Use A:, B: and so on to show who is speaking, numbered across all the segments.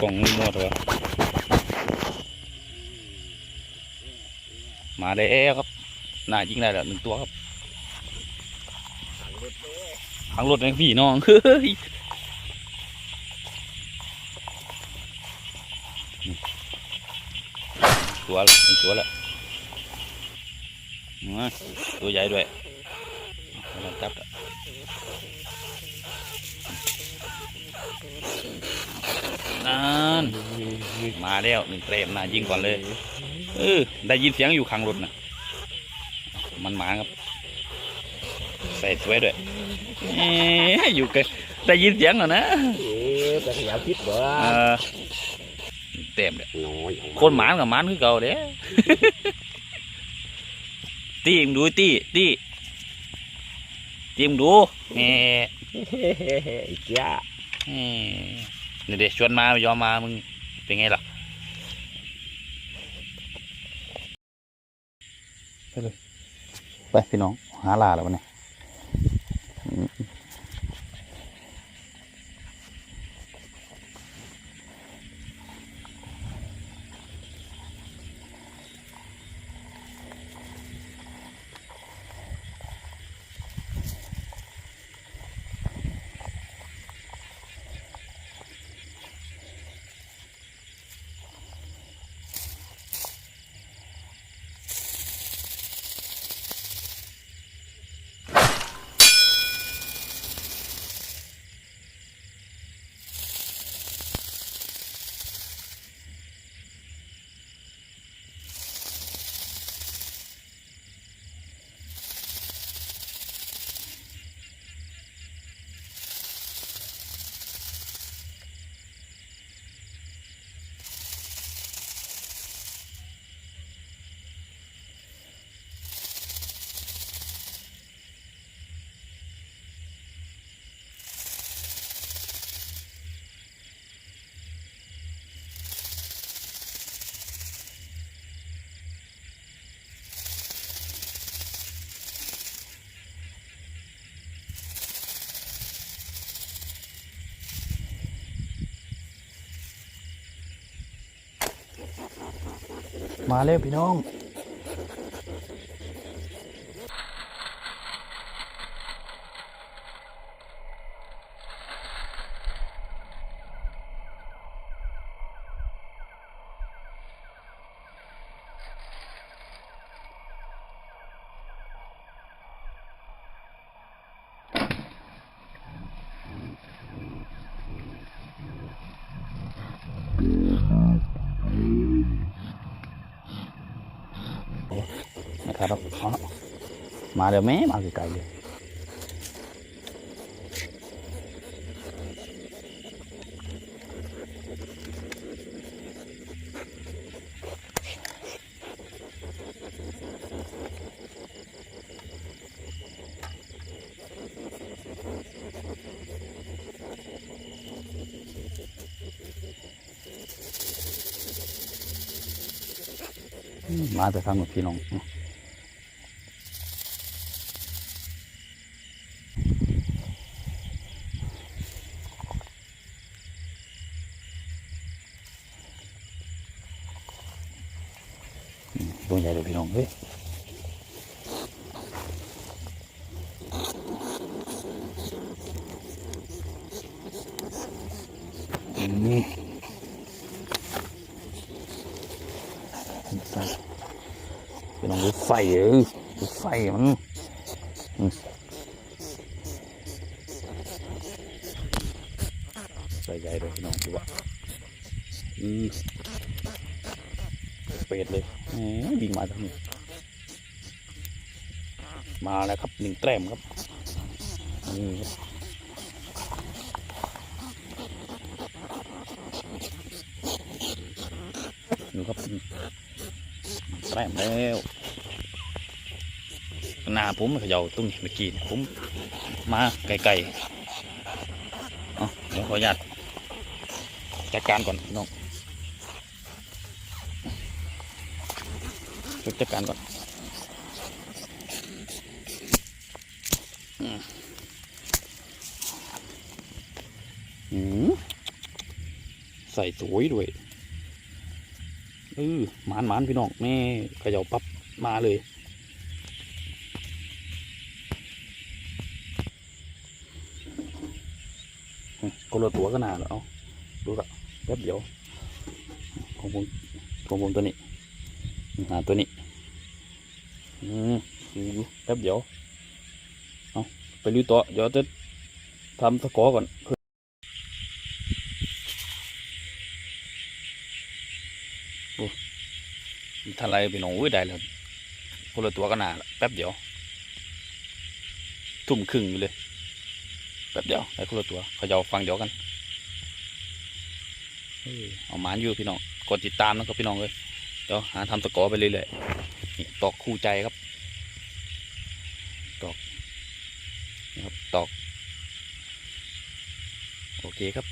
A: กล่องมั่วตัวมาแล้วครับน่ายิงได้แล้วหนึ่งตัวครับหางรถนะพี่น้องเฮ้ยตัวละตัวละมาตัวใหญ่ด้วยจับ นั่นมาแล้วหนึ่งเตรมนะยิงก่อนเลยเออได้ยินเสียงอยู่ข้างรถนะมันหมาครับ ใส่สวยด้วยเอ๊ะอยู่กันได้ยินเสียงเหรอนะ
B: เอ๊ะแต่ขยะพิษบ่
A: เออเต็มเลย
B: น้อย
A: คนหมานกับหมานคือเก่าเด้ตีมงดูตีตีตีมงดูแหม
B: เฮ้เฮ้เฮ้ไอ้เจ้า
A: แหม นี่เด็กชวนมาไม่ยอมมามึงเป็นไงล่ะไปเลยไปพี่น้องหาลาแล้ววันนี้ มาแล้วพี่น้อง ครับมาเดี๋ยวแม่มาไกลๆเลยมาแต่ทางหมดพี่น้อง ตัวใหญ่เลยพี่น้องเฮ้ยอืมใส่พี่น้องดูไฟเออดูไฟมันใส่ใหญ่เลยพี่น้องดูว่าอือ แหมบินมาทางนี้มาแล้วครับหนึ่งแต้มครับนี่ดูครับแต้มแล้วหน้าผมเขย่าตรงนี้เมื่อกี้ผมมาไกลๆเอเดี๋ยวขออนุญาตจัดการก่อนน้อง ช่วยจัดการก่อนอืมอืมสส่สวยด้วยเออหมานหมานพี่น้องแม่เขย่าปั๊บมาเลยคนละตัวก็นานแล้วเอาดูละแป๊บเดียวของผมของผมตัวนี้ หาตัวนี้ อืมอยู่แป๊บเดียวเอาไปลุยต่อเดี๋ยวจะทำสกอก่อนโอ้ทันไรไปหนองอุ้ยได้แล้วคนละตัวก็นาแป๊บเดียว ทุ่มครึ่งอยู่เลยแป๊บเดียวได้คนละตัวเขาจะเอาฟังเดียวกันเออเอาหมานอยู่พี่น้องกดติดตามนะครับพี่น้องเลยเดี๋ยวหาทำตะกอไปเรื่อยๆ ตอกคู่ใจครับ ตอกนะครับตอก โอเคครับ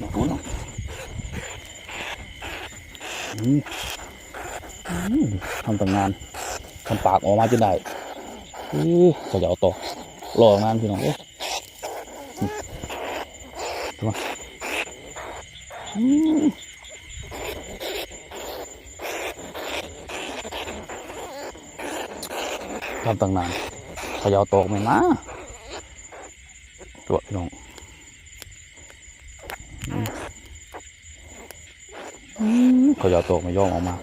A: ดอกนู้นเหรออืมอืม ทำตั้งนานทำปากออกมาจนได้เขาจะเอาต่อรอตั้งานพี่น้องเอมดูมาทำตั้งนานเขาจะเอาตอกไหมนะตัวพี่น้อง เขาจะเอาตัวมาย่องออกมา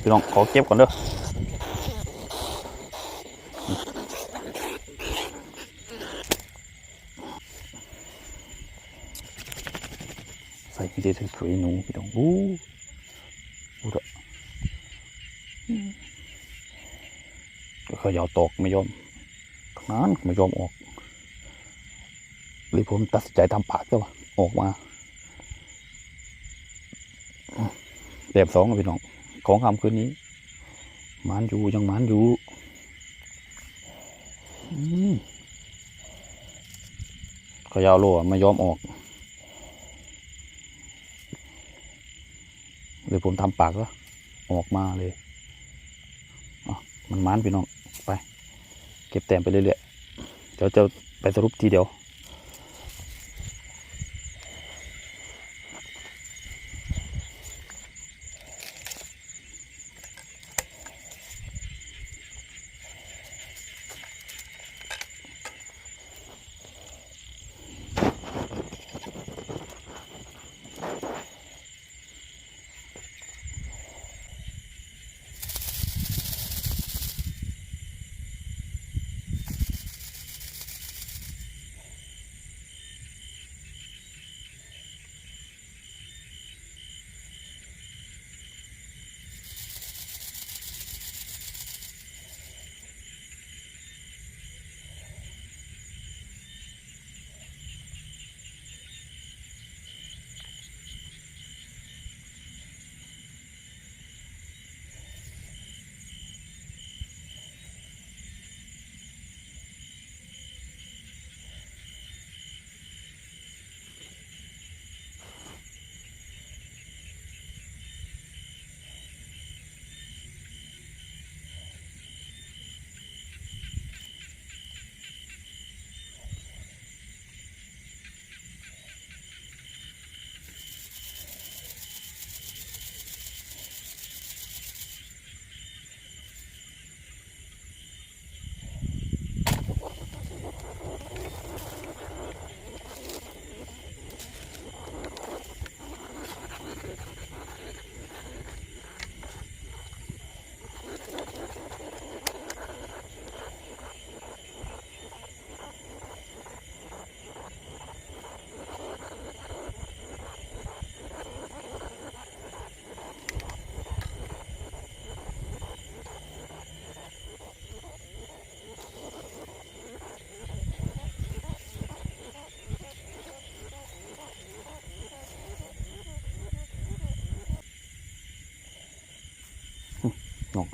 A: พี่น้องขอเก็บก่อนเด้อใส่ดีสวยๆหนูพี่น้องบู๊บู๊เด้อเขาจะเอาตอกไม่ยอมทั้งนั้นไม่ยอมออก หรือผมตัดสินใจทำปากก็ออกมาแบบสองพี่น้อง ของคำคืนนี้มันอยู่ยังมันอยู่อืมก็ยาวโลอะไม่ยอมออกหรือผมทำปากก็ออกมาเลยมันมันพี่น้องไป เก็บแต้มไปเรื่อยๆเดี๋ยวจะไปสรุปทีเดียว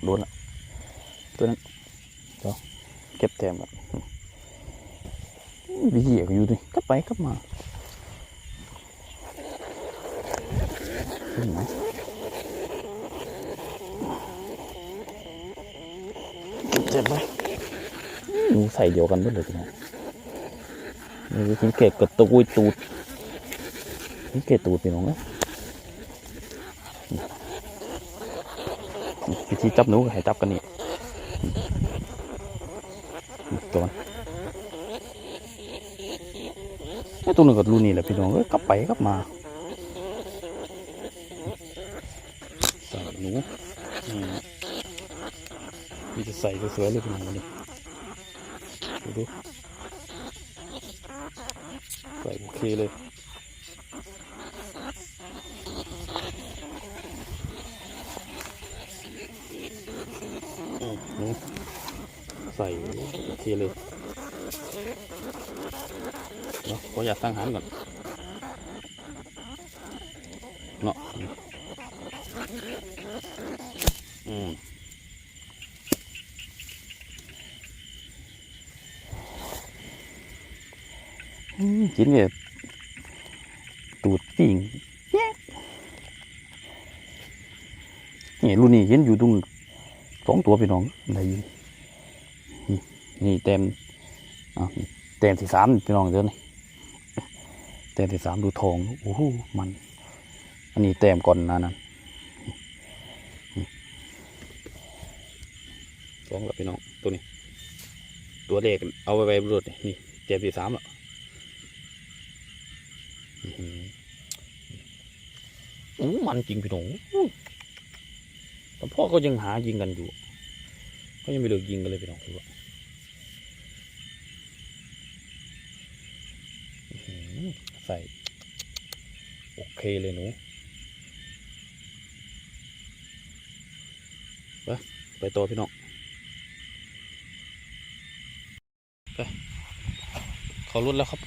A: โดนละตัวนั้นเดี๋ยวเก็บแต้มแบบวิธีก็อยู่ดิกลับไปกลับมาเห็นไหมเจ็บไหมหนูใส่เดียวกันหมดเลยพี่น้นี่ทิ้งเกล็ดกระตุยตูดทิ้งเกล็ดตูดพี่น้องเอ้ย วิธีจับหนูก็ให้จับกันนี่ตัวนไอ้ตัวนึงก็รูนี่แหละพี่น้องเอ้ยกลับไปกลับมาใส่หนูมีจะใส่สวยๆเลยพี่น้องนนี้ดูดูใส่โอเคเลย อืมนี่ ใส่โอเคเลยเนาะขออยากตั้งหารก่อนเนาะอืมอืมกินเนี่ยตูดปิ่งแยะนี่รุ่นนี้เห็นอยู่ตรง สองตัวพี่น้องได้ยินนี่เต็มเต็มที่สามพี่น้องเดี๋ยวนี้เต็มที่สามดูทองโอ้โหมัน อันนี้เต็มก่อนนะนั้นสองกับพี่น้องตัวนี้ ตัวเลขเอาไว้ไว้บนรถนี่เต็มที่สามแล้วอื้อหือโอ้มันจริงพี่น้อง แต่พ่อก็ยังหายิงกันอยู่เขายังไม่เลิกยิงกันเลยพี่น้องคือว่าใส่โอเคเลยหนูไปไปต่อพี่น้องไปเขารุดแล้วครับ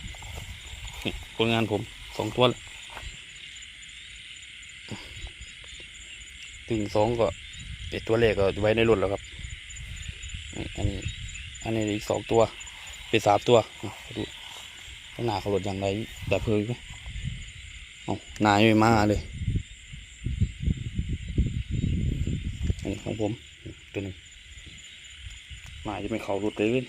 A: นี่ผลงานผมสองตัวแล้ว ถึงสองก็ไอตัวเลขก็ไว้ในรถแล้วครับนี่อันนี้ อันนี้อีกสองตัว เป็นสามตัวดูข้างหน้าเขาหลดอย่างไรแต่เพลยไหมเอหนาไม่มาเลยอันนี้ของผมตัวหนึ่งหนาจะไม่เขาหลุดเลยเว้ย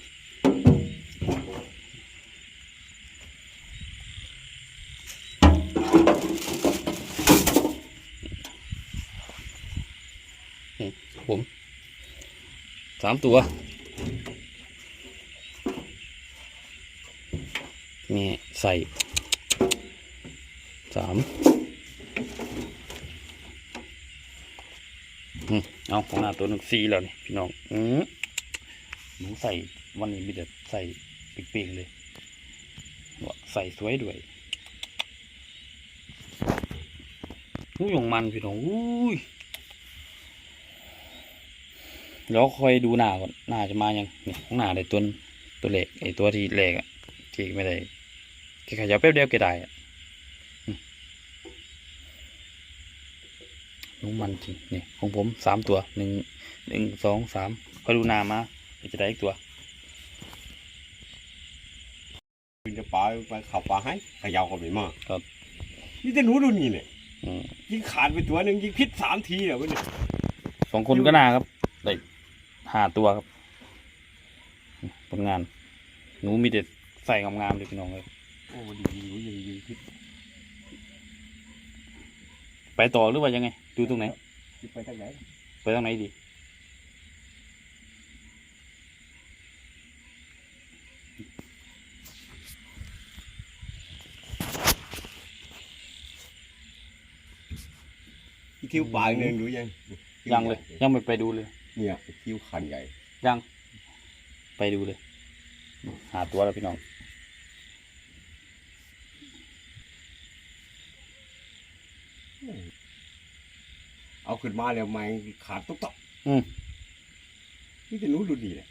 A: นี่ผม สามตัว นี่ใส่สามเอาของหน้าตัวหนึ่งสีแล้วนี่พี่น้องอืหนูใส่วันนี้มีแต่ใส่เปีกๆเลยว่าใส่สวยด้วยหูยงมันพี่น้องอุ้ย เดี๋ยวคอยดูหน้าก่อนหน้าจะมายังนี่ข้างหน้าได้ตัวนึงตัวเล็กไอตัวที่เล็กอะที่ไม่ได้แค่ขยับแป๊บเดียวก็ได้อะอืมนุ่มมันจริงนี่ของผมสามตัวหนึ่งหนึ่งสองสามคอยดูหน้ามาเดี๋ยวจะได้อีกตัว
C: คุณจะปลาไปขับปลาให้เขยาวก็ไม่มา
A: ครับ
C: นี่จะหนูดูนี่เนี่ย
A: อืม
C: ยิงขาดไปตัวหนึ่งยิงพิษสามทีเนี่ยวันนี้
A: สองคนก็น่าครับได้ ห้าตัวครับผลงาน หนูมีแต่ใส่งามๆเลยพี่น้องเลย
C: โอ้ดียิงหนูยิงยิงพิษ
A: ไปต่อหรือว่ายังไง ดูตรงไหน
C: ไปทางไหน
A: ไปทางไหนดี
C: คิวปลากหนึ่งดูยัง
A: ยังเลย ยังไม่ไปดูเลย
C: เนี่ยคิวขันใหญ่
A: ยัง ไปดูเลย หาตัวแล้วพี่น้อง
C: เอาขึ้นมาแล้วไม่ขาดตุ๊กตับ
A: อืม
C: นี่จะหนูดูนี่แหละ